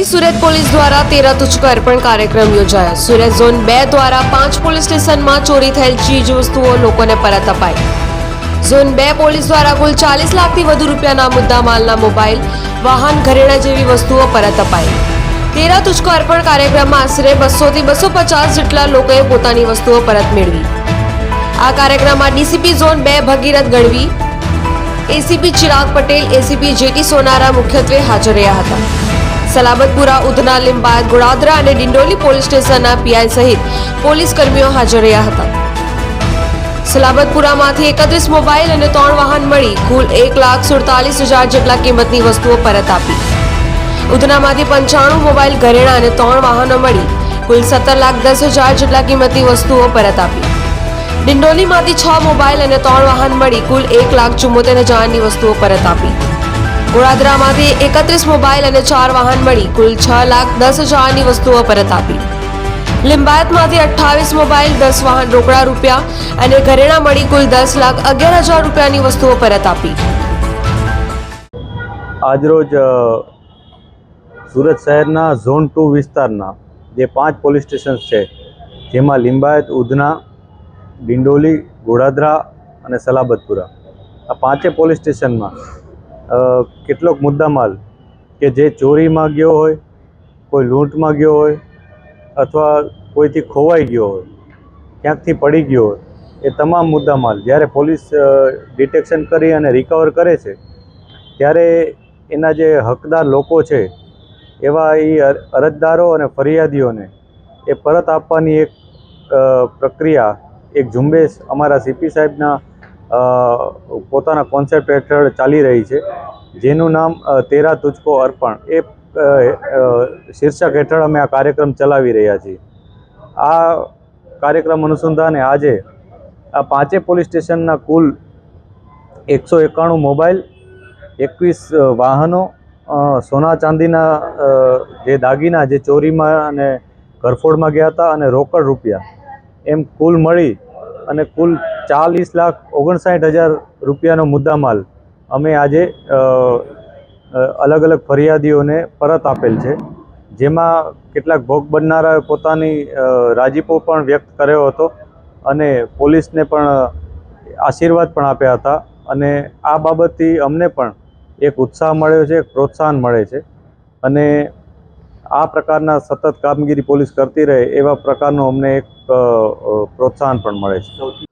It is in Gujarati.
સુરત પોલીસ દ્વારા તેરા તુચકો અર્પણ કાર્યક્રમ યોજાયો. સુરત ઝોન બે દ્વારા પાંચ પોલીસ સ્ટેશનમાં ચોરી થયેલ ચીજ વસ્તુઓ લોકોને પરત અપાઈ. ઝોન બે પોલીસ દ્વારા કુલ ચાલીસ લાખથી વધુ રૂપિયાના મુદ્દા માલના મોબાઈલ, વાહન, ઘરેણા જેવી વસ્તુઓ પરત અપાઈ. તેરા તુચકો અર્પણ કાર્યક્રમમાં આશરે બસોથી બસો પચાસ જેટલા લોકોએ પોતાની વસ્તુઓ પરત મેળવી. આ કાર્યક્રમમાં ડીસીપી ઝોન બે Bhagirath Gadhvi, ACP Chirag Patel, ACP JT Sonara મુખ્યત્વે હાજર રહ્યા હતા. સલાબતપુરા, ઉધના, લીંબાયત ગોળાદરા અને ડિંડોલી પોલીસ સ્ટેશનના પીઆઈ સહિત પોલીસ કર્મીઓ હાજર રહ્યા હતા. સલાબતપુરામાંથી એકત્રીસ મોબાઈલ અને ત્રણ વાહન મળી કુલ એક લાખ સુડતાલીસ હજાર જેટલા કિંમતની વસ્તુઓ પરત આપી. ઉધનામાંથી પંચાણું મોબાઈલ ઘરેણા અને ત્રણ વાહનો મળી કુલ સત્તર લાખ દસ હજાર જેટલા કિંમતની વસ્તુઓ પરત આપી. ડિંડોલીમાંથી છ મોબાઈલ અને ત્રણ વાહન મળી કુલ એક લાખ ચુમ્મોતેર હજારની વસ્તુઓ પરત આપી. ગોળાદરામાંથી એકત્રીસ મોબાઈલ અને ચાર વાહન મળી કુલ છ લાખ દસ હજારની વસ્તુઓ પરત આપી. લિંબાયતમાંથી અઠ્ઠાવીસ મોબાઈલ, દસ વાહન રોકડા રૂપિયા અને ઘરેણા મળી કુલ દસ લાખ અગિયાર હજાર રૂપિયાની વસ્તુઓ પરત આપી. આજરોજ સુરત શહેરના ઝોન ટુ વિસ્તારના જે પાંચ પોલીસ સ્ટેશન છે, જેમાં લિંબાયત, ઉધના, ડિંડોલી ગોળાદરા અને સલાબતપુરા, આ પાંચે પોલીસ સ્ટેશનમાં કેટલોક મુદ્દામાલ કે જે ચોરીમાં ગયો હોય, કોઈ લૂંટમાં ગયો હોય, અથવા કોઈથી ખોવાઈ ગયો હોય, ક્યાંકથી પડી ગયો હોય, એ તમામ મુદ્દામાલ જ્યારે પોલીસ ડિટેક્શન કરી અને રિકવર કરે છે, ત્યારે એના જે હકદાર લોકો છે, એવા એ અરજદારો અને ફરિયાદીઓને એ પરત આપવાની એક પ્રક્રિયા, એક ઝુંબેશ અમારા સીપી સાહેબના પોતાના કોન્સેપ્ટ હેઠળ ચાલી રહી છે. જેનું નામ તેરા તુચકો અર્પણ. એ શીર્ષક હેઠળ અમે આ કાર્યક્રમ ચલાવી રહ્યા છીએ. આ કાર્યક્રમ અનુસંધાને આજે આ પાંચે પોલીસ સ્ટેશનના કુલ એકસો એકાણું મોબાઈલ, એકવીસ વાહનો સોના ચાંદીના જે દાગીના, જે ચોરીમાં અને ઘરફોડમાં ગયા હતા અને રોકડ રૂપિયા એમ કુલ મળી અને કુલ ચાલીસ લાખ ઓગણસાઠ હજાર રૂપિયાનો મુદ્દામાલ અમે આજે અલગ અલગ ફરિયાદીઓને પરત આપેલ છે. જેમાં કેટલાક ભોગ બનનારાએ પોતાની રાજીપો પણ વ્યક્ત કર્યો હતો અને પોલીસને પણ આશીર્વાદ પણ આપ્યા હતા અને આ બાબતથી અમને પણ એક ઉત્સાહ મળ્યો છે પ્રોત્સાહન મળે છે અને આ પ્રકારના સતત કામગીરી પોલીસ કરતી રહે એવા પ્રકારનો અમને એક પ્રોત્સાહન પણ મળે છે.